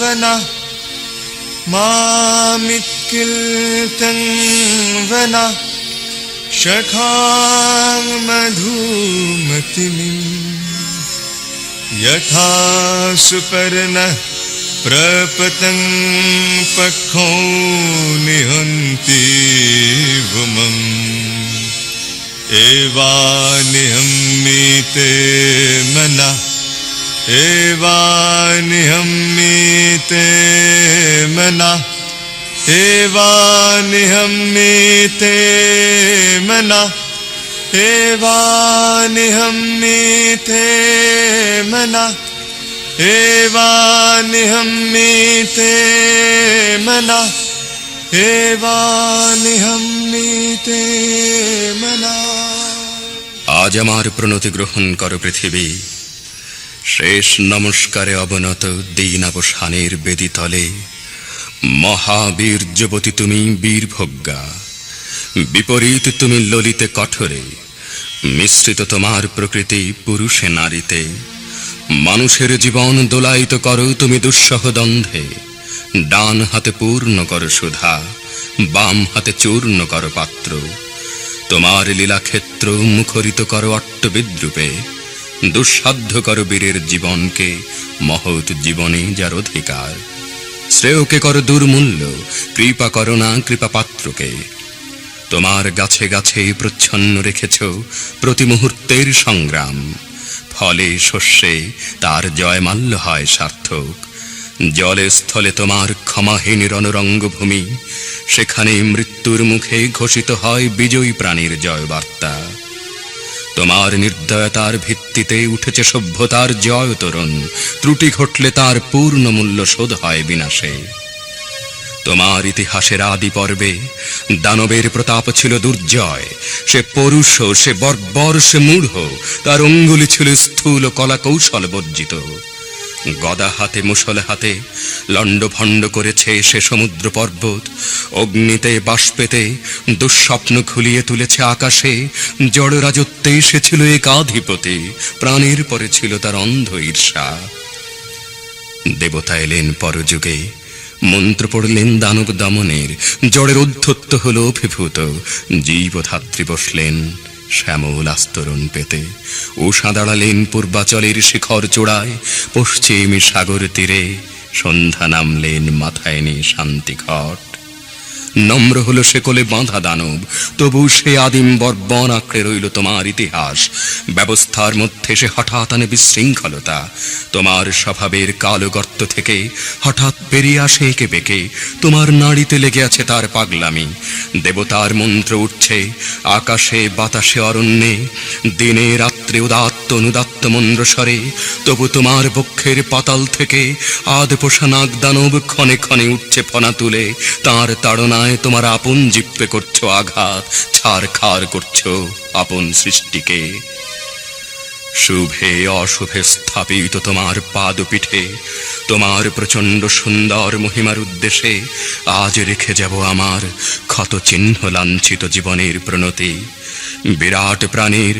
वनः मामित्किल्तं वनः शखां मधुमतिमिम् यथा सुपर्णः प्रपतं पक्षो निहन्ति वमम् हं ते मना हेवानिहं मी ते मना हेवानिहं मी ते मना हेवानिहं मीथे मनानिहं मी ते আমার প্রণতি গ্রহণ কর পৃথিবী। শেষ নমস্কারে অবনত দিন অবসানের বেদিতলে। মহাবীর যুবতী তুমি বীরভোগ্যা বিপরীত তুমি ললিতে কঠোরে। মিশ্রিত তোমার প্রকৃতি পুরুষে নারীতে। মানুষের জীবন দোলায়িত করো তুমি দুঃসহ দ্বন্দ্বে। ডান হাতে পূর্ণ করো সুধা, বাম হাতে চূর্ণ করো পাত্র। তোমার লীলাক্ষেত্র মুখরিত করো অট্টবিদ্রুপে, দুঃসাধ্য করো বীরের জীবনকে, মহৎ জীবনে যার অধিকার। শ্রেয়কে করো দুর্মূল্য, কৃপা করো না কৃপা পাত্রকে। তোমার গাছে গাছে প্রচ্ছন্ন রেখেছ প্রতি মুহূর্তের সংগ্রাম। ফলে শস্যে তার জয়মাল্য হয় সার্থক। জলে স্থলে তোমার ক্ষমাহীন রণরঙ্গভূমি, সেখানে মৃত্যুর মুখে ঘোষিত হয় বিজয়ী প্রাণীর জয়বার্তা। তোমার নির্দয়তার ভিত্তিতে উঠেছে সভ্যতার জয় তরুণ, ত্রুটি ঘটলে তার পূর্ণ মূল্য শোধ হয় বিনাশে। তোমার ইতিহাসের আদি পর্বে দানবের প্রতাপ ছিল দুর্জয়, সে পরুষ, সে বর্বর, সে মূঢ়, তার অঙ্গুলি ছিল স্থূল কলা কৌশল বর্জিত। গদা হাতে মুসল হাতে, লণ্ডভণ্ড করেছে সে সমুদ্র পর্বত অগ্নিতে, বাষ্পেতে, দুঃস্বপ্ন খুলিয়ে তুলেছে আকাশে। জড় রাজত্বে সে ছিল একাধিপতি প্রাণের পরে ছিল তার অন্ধ ঈর্ষা। দেবতা এলেন পরযুগে। মন্ত্র পড়লেন দানব দমনের। জড়ের উদ্ধত্ত হল অভিভূত। জীবধাত্রী বসলেন। শ্যামল আস্তরণ পেতে উষা দাঁড়ালেন পূর্বাচলের শিখর চূড়ায়। পশ্চিম সাগর তীরে সন্ধ্যা নামলেন মাথায় নিয়ে শান্তি ঘট নম্র হলো সে কোলে বাঁধা দানব। তবু সে আদিম বর্বন আঁকড়ে রইল তোমার ইতিহাস। ব্যবস্থার মধ্যে সে হঠাৎ আনে বিশৃঙ্খলতা। তোমার স্বভাবের কালো গর্ত থেকে হঠাৎ বেরিয়ে আসে একে বেঁকে। তোমার নাড়িতে লেগে আছে তার পাগলামি। দেবতার মন্ত্র উঠছে, আকাশে, বাতাসে, অরণ্যে। দিনে, রাত্রে, উদাত্ত, অনুদাত্ত মন্দ্রস্বরে তবু তোমার বক্ষের পাতাল থেকে আদ পোষা নাগ দানব ক্ষণে ক্ষণে উঠছে ফনা তুলে। তার তাড়নায় তোমার আপন জিপ্পে করছ আঘাত ছাড় খার করছ আপন সৃষ্টিকে। শুভে অশুভে স্থাপিত তোমার পাদপীঠে, তোমার প্রচণ্ড সুন্দর মহিমার উদ্দেশ্যে আজ রেখে যাব আমার ক্ষত চিহ্ন লাঞ্ছিত জীবনের প্রণতি। বিরাট প্রাণীর,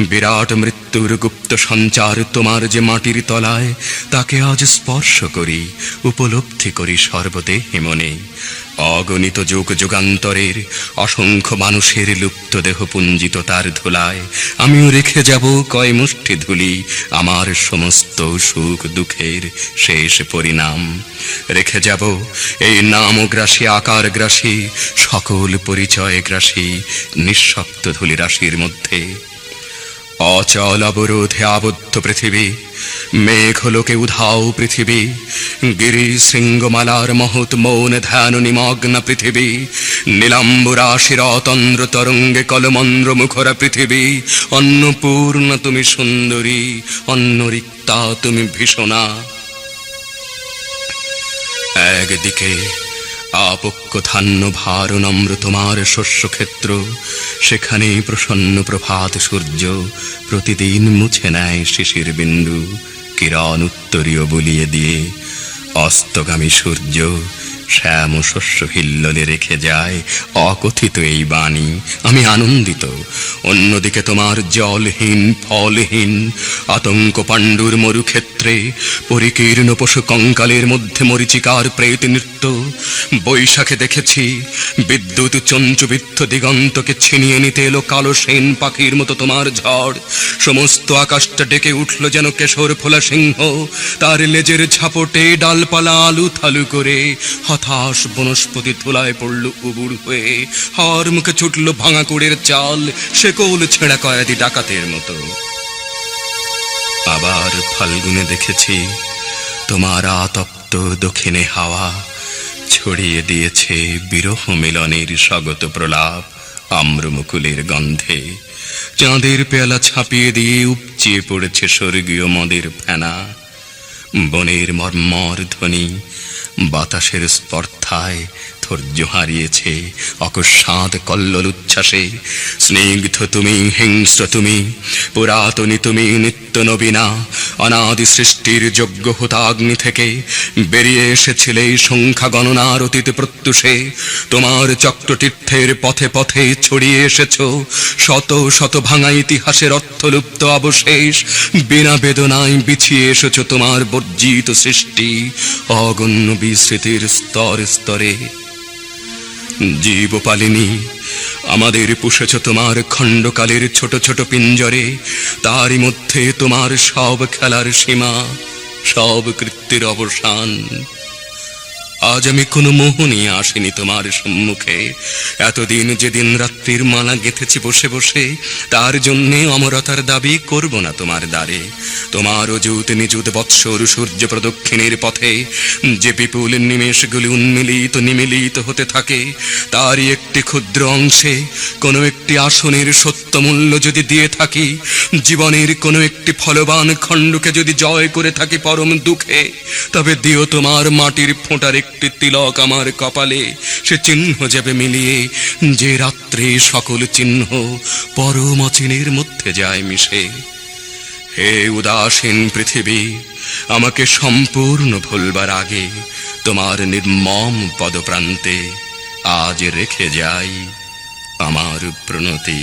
বিরাট মৃত্যুর গুপ্ত সঞ্চার তোমার যে মাটির তলায়, তাকে আজ স্পর্শ করি, উপলব্ধি করি সর্বদেহে মনে। অগণিত যুগ যুগান্তরের অসংখ্য মানুষের লুপ্ত দেহ পুঞ্জিত তার ধুলায়। আমিও রেখে যাব কয় মুষ্টি ধুলি, আমার সমস্ত সুখ দুঃখের শেষ পরিণাম। রেখে যাব এই নামগ্রাসী আকার গ্রাসী সকল পরিচয় গ্রাসী নিঃশব্দ ধুলি রাশির মধ্যে। অচল অবরোধে আবদ্ধ পৃথিবী, মেঘলোকে উধাও পৃথিবী, গিরি শৃঙ্গমালার মহৎ মৌন ধ্যান নিমগ্ন পৃথিবী, নীলাম্বুরাশির অতন্দ্র তরঙ্গে কলমন্দ্র মুখরা পৃথিবী, অন্নপূর্ণ তুমি সুন্দরী, অন্নরিক্তা তুমি ভীষণা। একদিকে আপক্ষ ধান্য ভার নম্র তোমার শস্যক্ষেত্র। সেখানে প্রসন্ন প্রভাত সূর্য প্রতিদিন মুছে নেয় শিশির বিন্দু। কিরণ উত্তরীয় বলিয়ে দিয়ে, অস্তগামী সূর্য শ্যাম শস্য হিল্লোলে রেখে যায় অকথিত এই বাণী। আমি আনন্দিত। অন্যদিকে তোমার জলহীন, ফলহীন আতঙ্ক পাণ্ডুর মরুক্ষেত্রে পরিকীর্ণ পশু কঙ্কালের মধ্যে মরিচিকার প্রেত নৃত্য। বৈশাখে দেখেছি বিদ্যুৎ চঞ্চুবিদ্ধ দিগন্তকে ছিনিয়ে নিতে এলো কালো সেন পাখির মতো তোমার ঝড়। সমস্ত আকাশটা ডেকে উঠল যেন কেশর ফোলা সিংহ। তার লেজের ঝাপটে ডালপালা আলু থালু করে হতাশ বনস্পতি ধুলায় পড়ল উবুড় হয়ে। হর মুখে ছুটল ভাঙা কুড়ের চাল, শেকল ছেঁড়া কয়াদি ডাকাতের মতো। আবার ফাল্গুনে দেখেছি, তোমার আতপ্ত দক্ষিণে হাওয়া ছড়িয়ে দিয়েছে বিরহ মিলনের স্বাগত প্রলাপ আম্রমুকুলের গন্ধে। চাঁদের পেয়ালা ছাপিয়ে দিয়ে উপচিয়ে পড়েছে স্বর্গীয় মদের ফেনা। বনের মর্মর ধ্বনি বাতাসের স্পর্ধায় ধৈর্য হারিয়েছে, অকস্মাৎ কল্লোল উচ্ছ্বাসে। স্নিগ্ধ তুমি, হিংস্র তুমি, পুরাতনী তুমি, নিত্য নবীনা, অনাদি সৃষ্টির যোগ্য হুতাগ্নি থেকে বেরিয়ে এসেছিলে সংখ্যা গণনার অতীত প্রত্যুষে। তোমার চক্রতীর্থের পথে পথে ছড়িয়ে এসেছ, শত শত ভাঙা ইতিহাসের অর্থলুপ্ত অবশেষ। বিনা বেদনায় বিছিয়ে এসেছ তোমার বর্জিত সৃষ্টি, অগণ্য বিস্মৃতির স্তর স্তরে। জীবপালিনী, আমাদের পুষেছ তোমার খণ্ডকালের ছোট ছোট পিঞ্জরে, তারই মধ্যে তোমার সব খেলার সীমা, সব কৃত্যের অবসান। আজ আমি কোনো মোহ নিয়ে আসিনি তোমার সম্মুখে। এতদিন যেদিন রাত্রির মালা গেঁথেছি বসে বসে, তার জন্যে অমরতার দাবি করব না তোমার দ্বারে। তোমার অযুত নিযুত বৎসর সূর্য প্রদক্ষিণের পথে, যে বিপুল নিমেষগুলি উন্মিলিত নিমিলিত হতে থাকে, তারই একটি ক্ষুদ্র অংশে কোনো একটি আসনের সত্য মূল্য যদি দিয়ে থাকি, জীবনের কোনো একটি ফলবান খণ্ডকে যদি জয় করে থাকি পরম দুঃখে, তবে দিও তোমার মাটির ফোঁটার একটি তিলক আমার কপালে, সে চিহ্ন যাবে মিলিয়ে। যে রাত্রে সকল চিহ্ন পরম অচিনের মধ্যে যায় মিশে। হে উদাসীন পৃথিবী, আমাকে সম্পূর্ণ ভুলবার আগে তোমার নির্মম পদপ্রান্তে আজ রেখে যাই আমার প্রণতি।